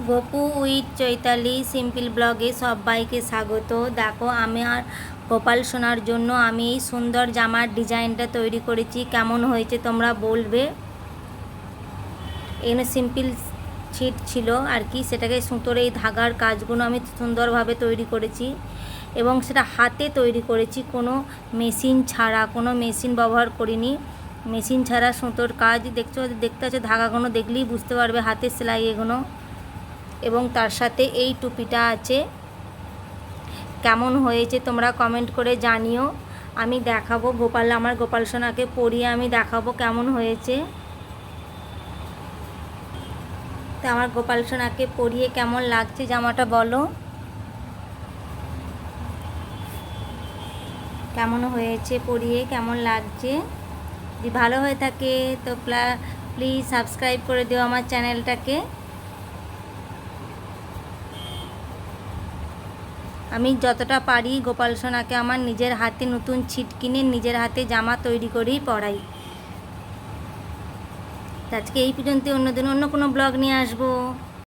Gopu with Chaitali simple ব্লগে সবাইকে স্বাগত। দেখো, আমি আর গোপাল সোনার জন্য আমি এই সুন্দর জামার ডিজাইনটা তৈরি করেছি। কেমন হয়েছে তোমরা বলবে? এখানে সিম্পল ছিট ছিল আর কি, সেটাকে সুতোর এই ধাগার কাজগুলো আমি সুন্দরভাবে তৈরি করেছি এবং সেটা হাতে তৈরি করেছি। কোনো মেশিন ছাড়া, কোনো মেশিন ব্যবহার করিনি। মেশিন ছাড়া সুতোর কাজ দেখছ, দেখতে আছে, ধাগাগুলো দেখলেই বুঝতে পারবে হাতের সেলাই এগুলো। এবং তার সাথে এই টুপিটা আছে। কেমন হয়েছে তোমরা কমেন্ট করে জানিও। আমি দেখাবো, গোপাল, আমার গোপাল সোনাকে পরিয়ে আমি দেখাবো কেমন হয়েছে। তো আমার গোপাল সোনাকে পরিয়ে কেমন লাগছে জামাটা বলো। কেমন হয়েছে পরিয়ে, কেমন লাগছে? যদি ভালো হয়ে থাকে তো প্লা প্লিজ সাবস্ক্রাইব করে দিও আমার চ্যানেলটাকে আমি যতটা পারি গোপাল সোনাকে আমার নিজের হাতে নতুন ছিট কিনে নিজের হাতে জামা তৈরি করেই পড়াই। আজকে এই পর্যন্ত অন্যদিন অন্য কোনো ব্লগ নিয়ে আসব।